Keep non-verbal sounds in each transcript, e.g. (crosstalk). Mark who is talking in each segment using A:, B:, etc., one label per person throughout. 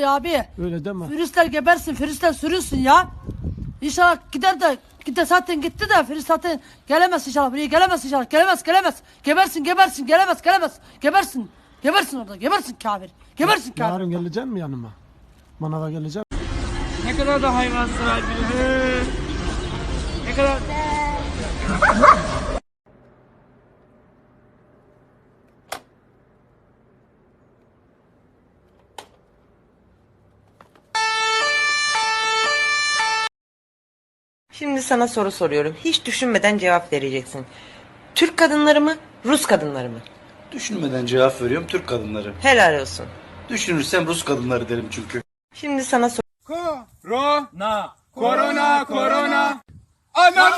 A: ya abi.
B: Öyle deme.
A: Virüsler gebersin, virüsler sürünsün ya. İnşallah gider de gider zaten gitti de virüs zaten gelemez inşallah. Buraya gelemez inşallah. Gelemez, gelemez. Gebersin, gebersin, gelemez, gelemez. Gebersin. Gebersin orada. Gebersin kafir. Gebersin kafir.
B: Yarın geleceğim mi yanıma? Manava geleceğim.
C: Ne kadar da hayvansever biri. Ne kadar...
D: Şimdi sana soru soruyorum. Hiç düşünmeden cevap vereceksin. Türk kadınları mı, Rus kadınları mı?
E: Düşünmeden cevap veriyorum Türk kadınları.
D: Helal olsun.
E: Düşünürsem Rus kadınları derim çünkü.
D: Şimdi sana sor.
C: Corona. Corona. Corona. Anam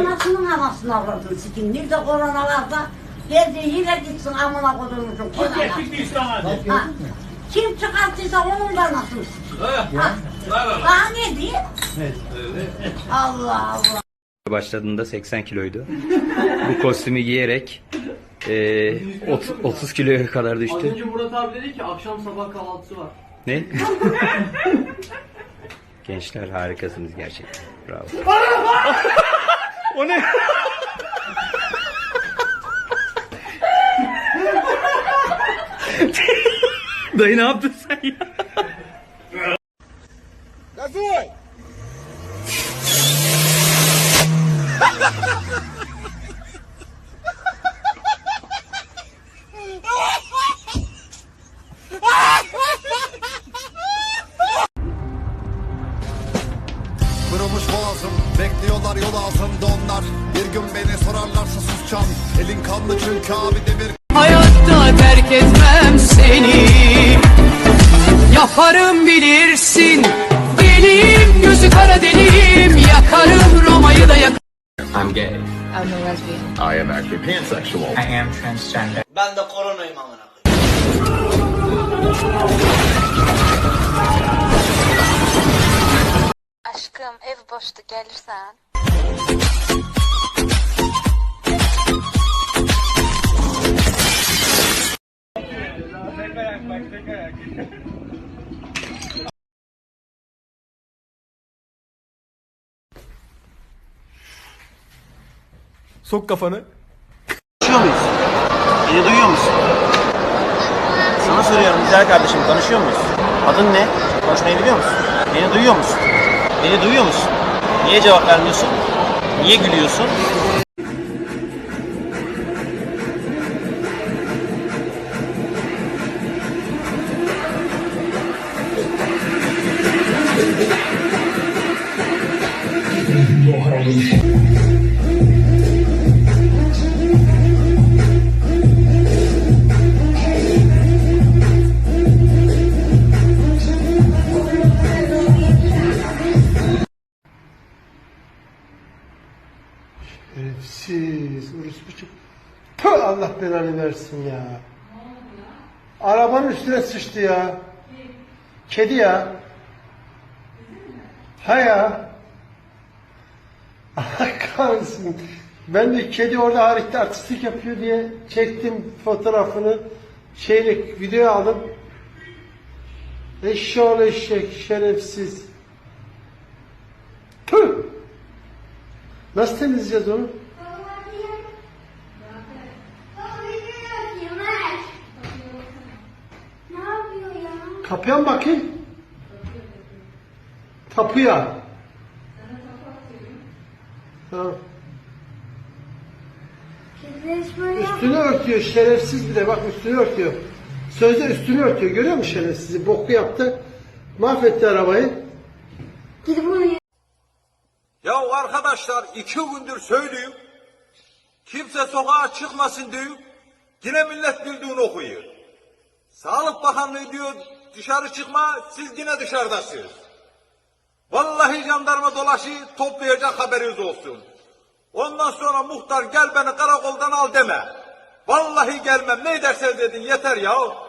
F: Anasının anasını avradın sikin. Bir de koronalarda geldi yine gitsin amına kodurmuşum. Ha. Kim çıkarttıysa onun da anasını sikin. Ha. Daha ne diyeyim? Allah Allah.
G: başladığında 80 kiloydu. Bu kostümü giyerek e, 30, 30 kiloya kadar düştü.
H: Az önce Murat abi dedi ki akşam sabah kahvaltısı var.
G: Ne? (laughs) Gençler harikasınız gerçekten. Bravo. o ne? Dayı ne yaptın sen ya?
I: Kırılmış Bekliyorlar yol altında onlar. Bir gün beni sorarlarsa susacağım Elin kanlı çünkü abi demir.
C: Hayatta terk etmem seni. Yaparım bilirsin. Deliyim gözü kara deliyim Yakarım Roma'yı da yakarım
H: I'm gay.
J: I'm a lesbian.
I: I am actually pansexual.
H: I am transgender.
E: Ben de koronayım amına
J: Aşkım ev boştu gelirsen.
B: Sok kafanı.
E: Konuşuyor muyuz? Beni duyuyor musun? Sana soruyorum güzel kardeşim konuşuyor muyuz? Adın ne? Konuşmayı biliyor musun? Beni duyuyor musun? Beni duyuyor musun? Niye cevap vermiyorsun? Niye gülüyorsun?
B: Şerefsiz. Orospu çık. Tüh, Allah belanı versin ya. Arabanın üstüne sıçtı ya. Kedi ya. Ha ya. (laughs) Allah kahretsin. Ben de kedi orada harita artistik yapıyor diye çektim fotoğrafını. Şeylik video aldım. Eşşoğlu eşek şerefsiz. Tüh. Nasıl temizleyeceğiz onu? Kapıya mı bakayım? Tapuya. Tamam. Üstünü örtüyor şerefsiz bir de bak üstünü örtüyor. Sözde üstünü örtüyor görüyor musun şerefsizi? Boku yaptı. Mahvetti arabayı.
F: Gidip onu
I: arkadaşlar iki gündür söyleyeyim. Kimse sokağa çıkmasın diyor. Yine millet bildiğini okuyor. Sağlık Bakanlığı diyor dışarı çıkma siz yine dışarıdasınız. Vallahi jandarma dolaşı toplayacak haberiniz olsun. Ondan sonra muhtar gel beni karakoldan al deme. Vallahi gelmem ne derseniz dedin yeter ya.